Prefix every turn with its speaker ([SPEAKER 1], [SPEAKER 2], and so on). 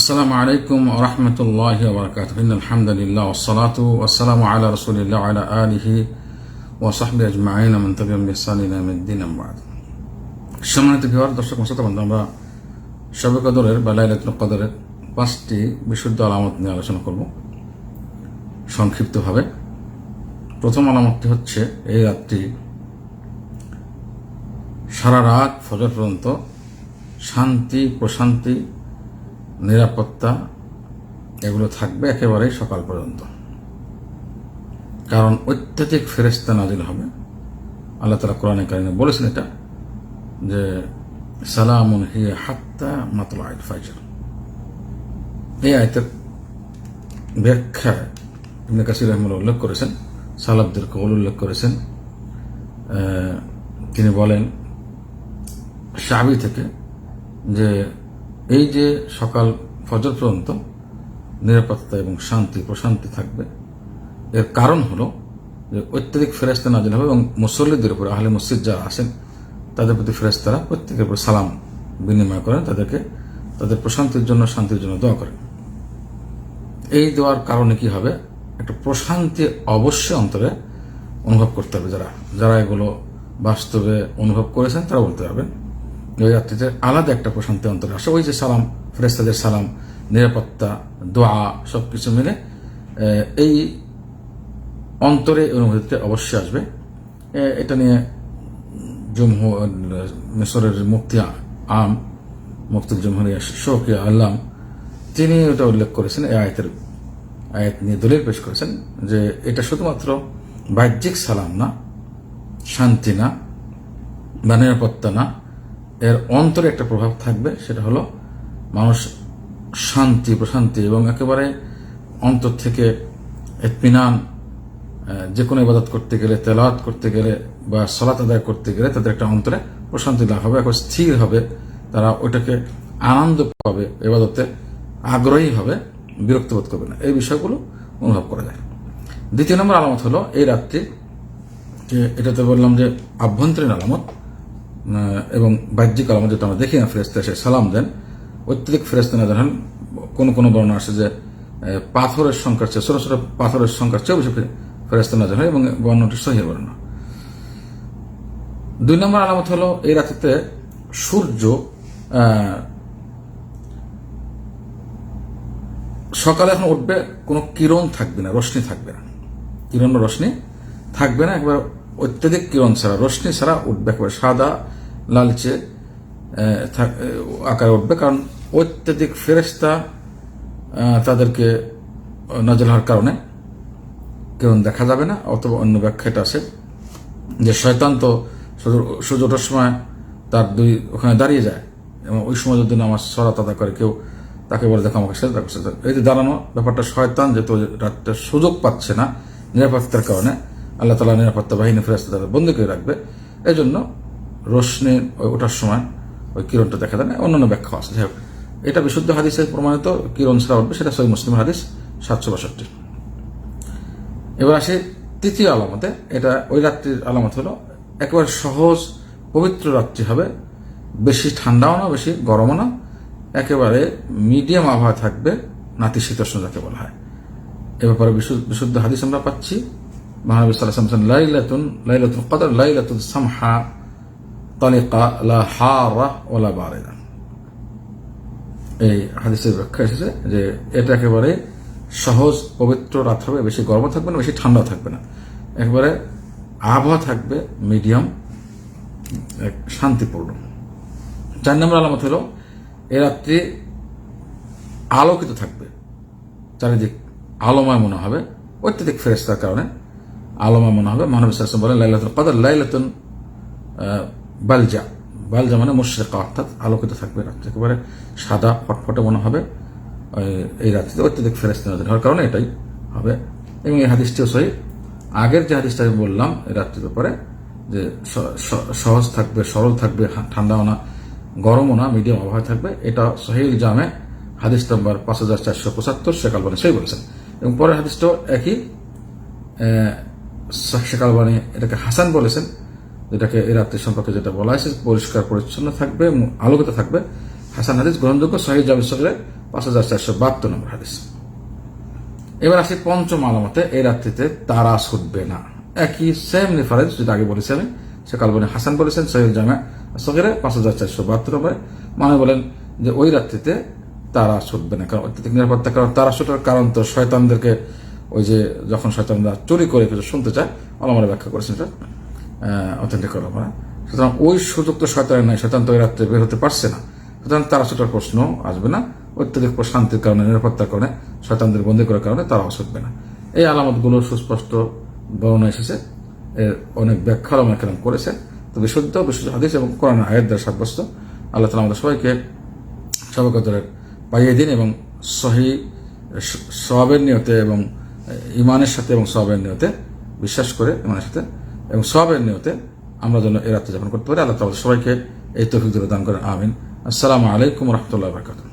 [SPEAKER 1] আসসালামু আলাইকুম রহমতুল্লাহ বরকাত আলহামদুলিল্লাহ ওসালাত ওসালাম আল্লাহ রসুলিল্লাহ আলা আলহি ওসাহবি আজমাইন। আমন্তিন আম্বাদ সম্মানিত বিহার দর্শক মশাত বন্ধু, আমরা শবে কদরের বা লাইলাতুল কদরের পাঁচটি বিশুদ্ধ আলামত নিয়ে আলোচনা করব সংক্ষিপ্তভাবে। প্রথম আলামতটি হচ্ছে এই রাতটি সারা রাত ফজর পর্যন্ত শান্তি, প্রশান্তি নিরাপত্তা এগুলো থাকবে একেবারেই সকাল পর্যন্ত। কারণ অত্যাধিক ফেরেস্তা নাজিল হবে। আল্লাহ তালা কোরআনে কারিনে বলেছেন এটা, যে সালামুন হিয়া হাত্তা মাতলা আইল ফাইজার এই আয়তের ব্যাখ্যায় ইবনে কাসির রহমুল্লাহ উল্লেখ করেছেন সালাবদের কবল উল্লেখ করেছেন। তিনি বলেন সাবি থেকে যে এই যে সকাল ফজর পর্যন্ত নিরাপত্তা এবং শান্তি, প্রশান্তি থাকবে, এর কারণ হলো যে অত্যাধিক ফেরেস্তা নাজিল হবে এবং মুসল্লিদের উপর, আহলে মসজিদ যারা আসেন তাদের প্রতি ফেরেস্তারা প্রত্যেকের উপর সালাম বিনিময় করেন, তাদেরকে তাদের প্রশান্তির জন্য, শান্তির জন্য দোয়া করেন। এই দেওয়ার কারণে কি হবে? একটা প্রশান্তি অবশ্যই অন্তরে অনুভব করতে হবে যারা যারা এগুলো বাস্তবে অনুভব করেছেন তারা বলতে পারবেন। যে আলাদা একটা প্রশান্তি অন্তরে আসে। ওই যে সালাম ফেরেস্তাদের সালাম, নিরাপত্তা, দোয়া সব কিছু মিলে এই অন্তরে অনুভূতিতে অবশ্যই আসবে। এটা নিয়ে জমহু মিশরের মুক্তি আম মুফতুল জমহুরিয়া শোকে আল্লাম, তিনি ওটা উল্লেখ করেছেন, এই আয়তের, আয়াত নিয়ে দলিল পেশ করেছেন যে এটা শুধুমাত্র বাহ্যিক সালাম না, শান্তি না, বা নিরাপত্তা না এর অন্তরে একটা প্রভাব থাকবে, সেটা হলো মানুষ শান্তি, প্রশান্তি এবং একেবারে অন্তর থেকে এতমিনান যে কোনো ইবাদত করতে গেলে, তেলাওয়াত করতে গেলে বা সলাত আদায় করতে গেলে তাদের একটা অন্তরে প্রশান্তি লাভ হবে, একবার স্থির হবে। তারা ওইটাকে আনন্দ পাবে এবাদতে আগ্রহী হবে, বিরক্ত বোধ করবে না। এই বিষয়গুলো অনুভব করা যায়। দ্বিতীয় নম্বর আলামত হলো এই রাত্রি এটাতে বললাম যে আভ্যন্তরীণ আলামত এবং বাহ্যিক আলামত যেটা আমরা দেখি না ফেরেস্তা এসে সালাম দেন, অত্যধিক ফেরেস্তা না জানান কোন কোন বর্ণনা আসে যে পাথরের সংখ্যার চেয়ে, ছোট ছোট পাথরের সংখ্যার চেয়েও বেশি ফেরেস্তা নাজার হয় এবং বর্ণটি সহি বর্ণনা। দুই নম্বর আলামত হলো এই রাত্রিতে সূর্য সকালে এখন উঠবে কোনো কিরণ থাকবে না, রশ্মি থাকবে না। কিরণ বা রশ্মি থাকবে না, একবার অত্যাধিক কিরণ ছাড়া, রশ্মি ছাড়া উঠবে, একবার সাদা লালচে আকারে উঠবে। কারণ অত্যাধিক ফেরেস্তা তাদেরকে নজর হওয়ার কারণে কেউ দেখা যাবে না, অথবা অন্য ব্যাখ্যাটা আছে যে শয়তান তো সূর্য- ওঠার সময় তার দুই ওখানে দাঁড়িয়ে যায়, এবং ওই সময় যদি আমার সরা তাদা করে কেউ তাকে বলে, দেখো আমাকে সেটা করছে। এই যে দাঁড়ানো ব্যাপারটা শয়তান যেহেতু রাত্রে সুযোগ পাচ্ছে না নিরাপত্তার কারণে, আল্লাহ তালা নিরাপত্তা বাহিনী ফেরাস্তা তারা বন্দি করে রাখবে। জন্য রোশনি ওঠার সময় ওই কিরণটা দেখা যায় না, অন্যান্য ব্যাখ্যা আছে। যাই হোক, এটা বিশুদ্ধ হাদিসে প্রমাণিত, কিরণ ছাড়া উঠবে, সেটা সই মুসলিম হাদিস, সাতশো বাষট্টি। এবার আসে তৃতীয় আলামতে। এটা ওই রাত্রির আলামত হলো, একেবারে সহজ, পবিত্র রাত্রি হবে। বেশি ঠান্ডাও না, বেশি গরমও না। একেবারে মিডিয়াম আবহাওয়া থাকবে নাতিশীতোষ্ণ যাকে বলা হয়। এ ব্যাপারে বিশুদ্ধ হাদিস আমরা পাচ্ছি। মহানবী সাল্লাহ সাল্লাম লাইলাতুন লাইলাতুল কদর, লাইলাতুল সামহা। তালিকা লা হারা ওলা বারেদা এই হাদিসের ব্যাখ্যা এসেছে যে এটা একেবারে সহজ, পবিত্র রাত হবে, বেশি গরম থাকবে না, বেশি ঠান্ডা থাকবে না। একেবারে আবহাওয়া থাকবে, মিডিয়াম শান্তিপূর্ণ। চার নম্বর আলামত হলো, এ রাত্রি আলোকিত থাকবে, চারিদিক আলোময় মনে হবে, অত্যাধিক ফেরেস্তার কারণে আলোময় মনে হবে। মহানবী সাল্লাম বলেন, লাইলাতুল কদর, লাইলাতুন বালজা। বালজা মানে মুশ্রেকা, অর্থাৎ আলোকিত থাকবে রাত্রি। একেবারে সাদা ফটফটে মনে হবে এই- রাত্রিতে অত্যাধিক ফেরেস্তা নজর হওয়ার কারণে এটাই হবে। এবং এই হাদিসটিও সহি। আগের যে হাদিসটা আমি বললাম, এই রাত্রির ব্যাপারে, যে সহজ থাকবে, সরল থাকবে ঠান্ডাও না, গরমও না, মিডিয়াম আবহাওয়া থাকবে, এটা সহিল জামে, হাদিস নম্বর পাঁচ হাজার চারশো পঁচাত্তর শেখাল বানি সেই বলেছেন। এবং পরের হাদিসটাও একই শেখাল বানি এটাকে হাসান বলেছেন। যেটাকে এই রাত্রি সম্পর্কে যেটা বলা হয়েছে, পরিষ্কার পরিচ্ছন্ন থাকবে আলোকিত থাকবে। হাসান হাদিস গ্রহণযোগ্য সহি জামি সগরে পাঁচ হাজার চারশো বাহাত্তর নম্বর হাদিস। এবার আসি পঞ্চম আলামতে এই রাত্রিতে তারা ছুটবে না। একই সেম রেফারেন্স যেটা আগে বলেছি আমি সে কালবনে হাসান বলেছেন সহিল জামা সগেরে পাঁচ হাজার চারশো বাহাত্তর নম্বরে। মানে বলেন যে ওই রাত্রিতে তারা ছুটবে না। কারণ অত্যধিক নিরাপত্তা, কারণ তারা ছুটার কারণ তো শয়তানদেরকে ওই যে যখন শয়তানরা চুরি করে কিছু শুনতে চায় আলমারে ব্যাখ্যা করেছেন এটা। অথেন্টিক আলমারা সুতরাং ওই সুযোগ তো শয়তানের নাই, শয়তান তো রাত্রে বের হতে পারছে না। সুতরাং তারা ছুটার প্রশ্ন আসবে না, অত্যধিক শান্তির কারণে, নিরাপত্তার কারণে, শয়তানদের বন্দী করার কারণে তারাও ছুটবে না। এই আলামতগুলো সুস্পষ্ট বর্ণনা এসেছে, এর অনেক ব্যাখ্যা আলমা কেরাম করেছেন। তো বিশুদ্ধ বিশুদ্ধ হাদিস এবং কোরআন আয়াত দ্বারা সাব্যস্ত। আল্লাহ তালা আমাদের সবাইকে সবকদরের পাইয়ে দিন এবং সহি সবের নিয়তে এবং ইমানের সাথে এবং সবের নিয়তে বিশ্বাস করে, ইমানের সাথে এবং সবের নিয়তে আমরা যেন এ রাত্রে যাপন করতে পারি। আল্লাহ তালা সবাইকে এই তফিক দান করেন। আমিন। আসসালামু আলাইকুম রহমতুল্লাহ বরকাতুহ।